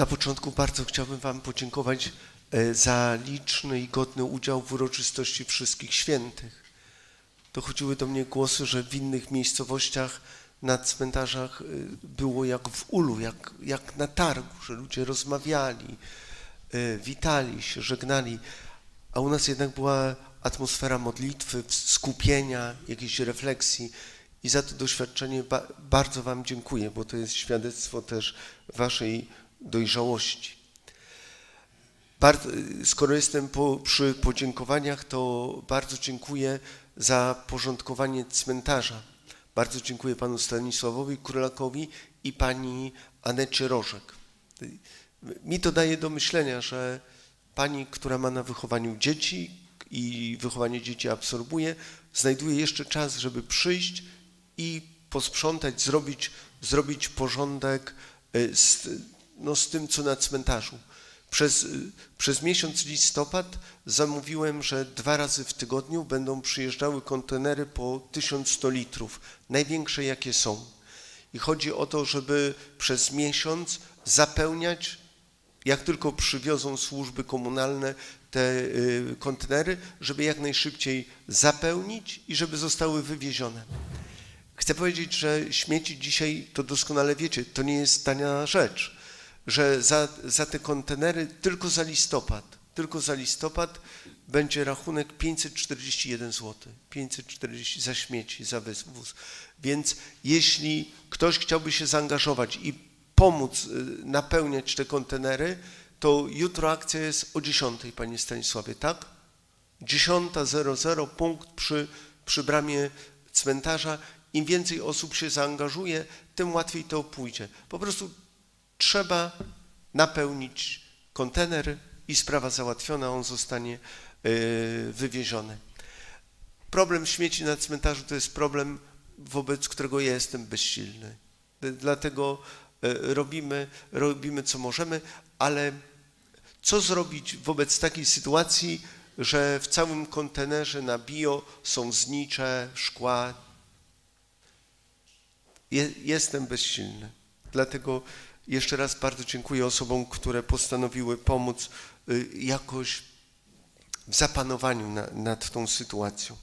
Na początku bardzo chciałbym Wam podziękować e, za liczny i godny udział w uroczystości Wszystkich Świętych. Dochodziły do mnie głosy, że w innych miejscowościach na cmentarzach e, było jak w ulu, jak, jak na targu, że ludzie rozmawiali, e, witali się, żegnali, a u nas jednak była atmosfera modlitwy, skupienia, jakiejś refleksji i za to doświadczenie ba- bardzo Wam dziękuję, bo to jest świadectwo też Waszej dojrzałości. Skoro jestem po, przy podziękowaniach, to bardzo dziękuję za porządkowanie cmentarza. Bardzo dziękuję panu Stanisławowi Królakowi i pani Anecie Rożek. Mi to daje do myślenia, że pani, która ma na wychowaniu dzieci i wychowanie dzieci absorbuje, znajduje jeszcze czas, żeby przyjść i posprzątać, zrobić, zrobić porządek y, z, no, z tym, co na cmentarzu. Przez, y, przez miesiąc listopad zamówiłem, że dwa razy w tygodniu będą przyjeżdżały kontenery po 1100 litrów, największe jakie są. I chodzi o to, żeby przez miesiąc zapełniać, jak tylko przywiozą służby komunalne te y, kontenery, żeby jak najszybciej zapełnić i żeby zostały wywiezione. Chcę powiedzieć, że śmieci dzisiaj, to doskonale wiecie, to nie jest tania rzecz, że za, za te kontenery tylko za listopad, tylko za listopad będzie rachunek 541 zł. 540 za śmieci, za wywóz. Więc jeśli ktoś chciałby się zaangażować i pomóc y, napełniać te kontenery, to jutro akcja jest o 10, panie Stanisławie, tak? 10.00 punkt przy, przy bramie cmentarza. Im więcej osób się zaangażuje, tym łatwiej to pójdzie. Po prostu trzeba napełnić kontener i sprawa załatwiona, on zostanie y, wywieziony. Problem śmieci na cmentarzu to jest problem, wobec którego ja jestem bezsilny. Dlatego y, robimy, robimy co możemy, ale co zrobić wobec takiej sytuacji, że w całym kontenerze na bio są znicze, szkła. Je, jestem bezsilny. Dlatego jeszcze raz bardzo dziękuję osobom, które postanowiły pomóc y, jakoś w zapanowaniu na, nad tą sytuacją.